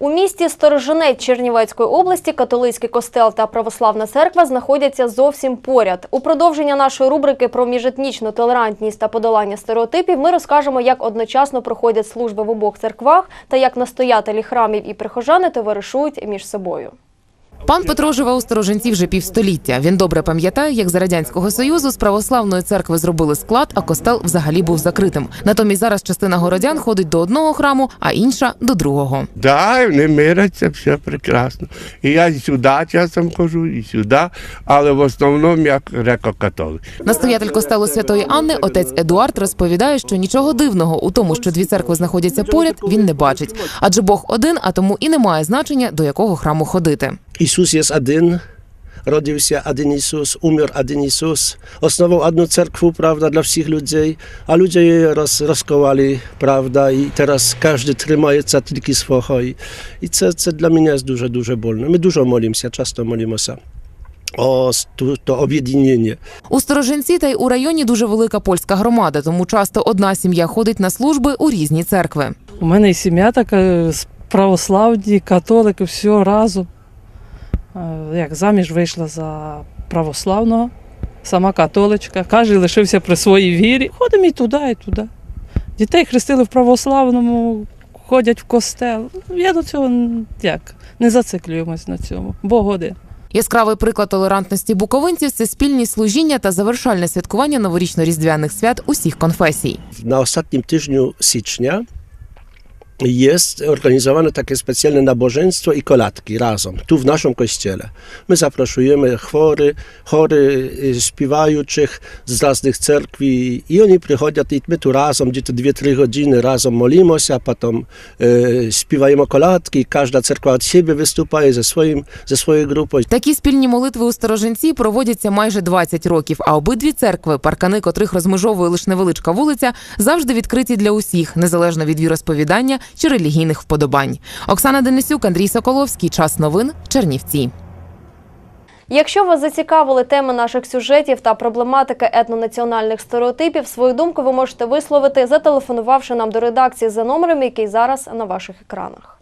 У місті Сторожинець Чернівецької області католицький костел та православна церква знаходяться зовсім поряд. У продовження нашої рубрики про міжетнічну толерантність та подолання стереотипів ми розкажемо, як одночасно проходять служби в обох церквах та як настоятелі храмів і прихожани товаришують між собою. Пан Петро живе у сторожинці вже півстоліття. Він добре пам'ятає, як за радянського союзу з православної церкви зробили склад, а костел взагалі був закритим. Натомість зараз частина городян ходить до одного храму, а інша до другого. Да, вони миряться, все прекрасно. І я і сюди часом хожу, і сюди, але в основному як греко-католик. Настоятель костелу Святої Анни, отець Едуард, розповідає, що нічого дивного у тому, що дві церкви знаходяться поряд, він не бачить. Адже Бог один, а тому і не має значення, до якого храму ходити. Ісус є один, родився один Ісус, умер один Ісус, основав одну церкву, правда, для всіх людей, а люди її роз, розковали, правда, і зараз кожен тримається тільки свого. І, і це, це для мене є дуже-дуже больно. Ми дуже молимося, часто молимося о то об'єднання. У Сторожинці та й у районі дуже велика польська громада, тому часто одна сім'я ходить на служби у різні церкви. У мене і сім'я така е, з православні, католики, все разом. Е, Як заміж вийшла за православного, сама католичка. Кожен лишився при своїй вірі. Ходимо і туди, і туди. Дітей хрестили в православному, ходять в костел. Я до цього як, не зациклюємось на цьому. Бог один. Яскравий приклад толерантності буковинців це спільні служіння та завершальне святкування новорічно-різдвяних свят усіх конфесій. Na ostatnim tygodniu sierpnia jest organizowane takie specjalne nabożeństwo i kolatki razem, tu w naszym kościele. My zapraszamy chory, chory śpiewających z różnych cerkwi i oni przychodzą i my tu razem, gdzie to 2-3 godziny razem molimy się, a potem y, śpiewamy kolatki, każda cerkwa od siebie występuje ze, swoim, ze swojej grupą. Такі спільні молитви у Сторожинці проводяться майже 20 років, а обидві церкви, паркани котрих розмежовує лише невеличка вулиця, завжди відкриті для усіх, незалежно від віросповідання чи релігійних вподобань. Оксана Денисюк, Андрій Соколовський. Час новин. Чернівці. Якщо вас зацікавили теми наших сюжетів та проблематика етнонаціональних стереотипів, свою думку ви можете висловити, зателефонувавши нам до редакції за номером, який зараз на ваших екранах.